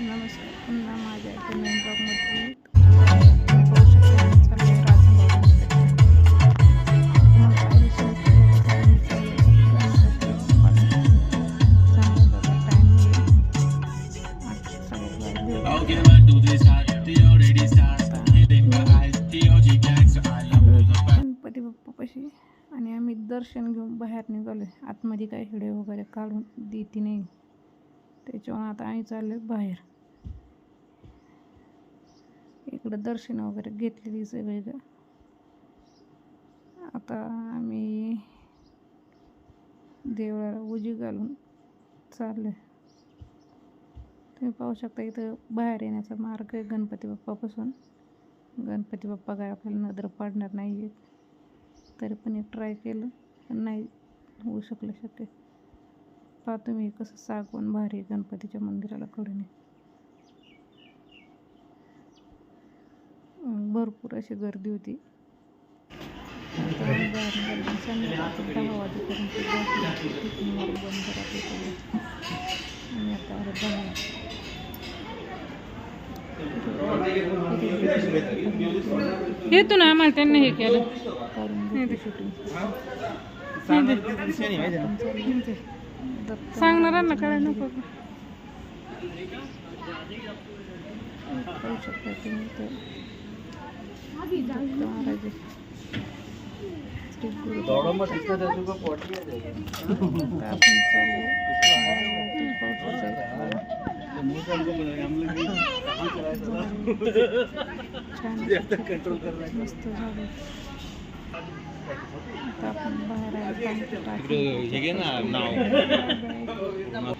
नमस्कार पुन्हा माझ्या इथे ब्लॉगमध्ये गणपती बाप्पापाशी आणि आम्ही दर्शन घेऊन बाहेर निघालो आतमध्ये काही हिडे वगैरे काढून देते नाही. त्याच्यामुळे आता आम्ही चाललो बाहेर. इकडं दर्शन वगैरे घेतलेली सगळी ग. आता आम्ही देवळाला उजी घालून चाललोय. तुम्ही पाहू शकता इथं बाहेर येण्याचा मार्ग आहे गणपती बाप्पापासून. गणपती बाप्पा काय आपल्याला नजर पाडणार नाही आहेत तरी पण एक ट्राय केलं पण नाही होऊ शकलं शक्य. पहा तुम्ही कसं सागवण भारी आहे गणपतीच्या मंदिराला कडून. भरपूर अशी गर्दी होती. येतो ना आम्हाला त्यांनी हे केलं. शूटिंग सांगणाऱ्यांना कळाय नको का? पाहू शकता तुम्ही दत्त महाराज छान मस्त झालं आता आपण बाहेर आलो पाणी टाकून. हे घे ना नाव